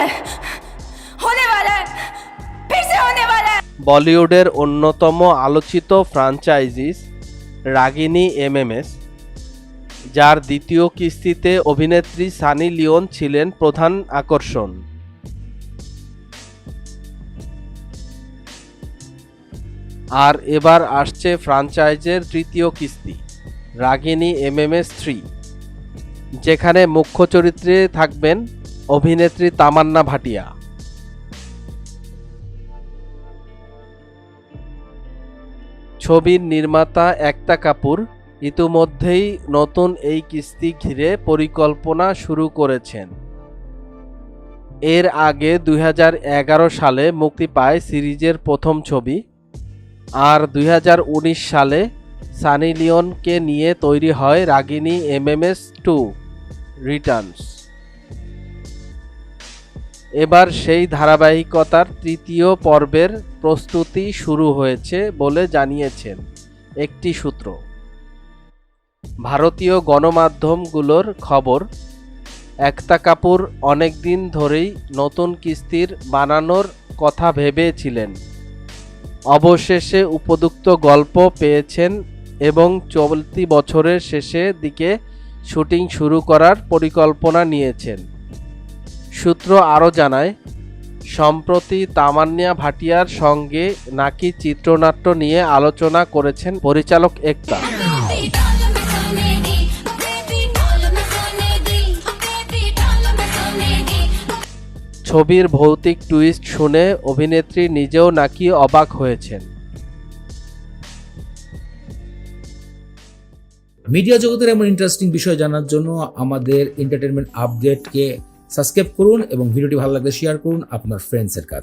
है होने वाला है फिर से होने वाला है বলিউডের অন্যতম আলোচিত ফ্রাঞ্চাইজিস রাগিনী এমএমএস যার দ্বিতীয় কিস্তিতে অভিনেত্রী সানি লিওন ছিলেন প্রধান আকর্ষণ আর এবার আসছে ফ্রাঞ্চাইজের তৃতীয় কিস্তি রাগিনী এমএমএস থ্রি যেখানে মুখ্য চরিত্রে থাকবেন অভিনেত্রী তামান্না ভাটিয়া। ছবির নির্মাতা একতা কাপুর ইতিমধ্যেই নতুন এই কিস্তি ঘিরে পরিকল্পনা শুরু করেছেন। এর আগে দুই হাজার এগারো সালে মুক্তি পায় সিরিজের প্রথম ছবি। আর দুই হাজার উনিশ সালে সানি লিওনকে নিয়ে তৈরি হয় রাগিনী এমএমএস টু, রিটার্নস। এবার সেই ধারাবাহিকতার তৃতীয় পর্বের প্রস্তুতি শুরু হয়েছে বলে জানিয়েছেন একটি সূত্র। ভারতীয় গণমাধ্যমগুলোর খবর, একতা কাপুর অনেক দিন ধরেই নতুন কিস্তির বানানোর কথা ভেবেছিলেন। অবশেষে উপযুক্ত গল্প পেয়েছেন এবং চলতি বছরের শেষে দিকে শুটিং শুরু করার পরিকল্পনা নিয়েছেন। সূত্র আরও জানায়, সম্প্রতি তামান্নিয়া ভাটিয়ার সঙ্গে নাকি চিত্রনাট্য নিয়ে আলোচনা করেছেন পরিচালক একতা। ছবির ভৌতিক টুইস্ট শুনে অভিনেত্রী নিজেও নাকি অবাক হয়েছেন। মিডিয়া জগতের এমন ইন্টারেস্টিং বিষয় জানার জন্য আমাদের এন্টারটেনমেন্ট আপডেটকে সাবস্ক্রাইব করুন এবং ভিডিওটি ভালো লাগলে শেয়ার করুন আপনার ফ্রেন্ডসের কাছে।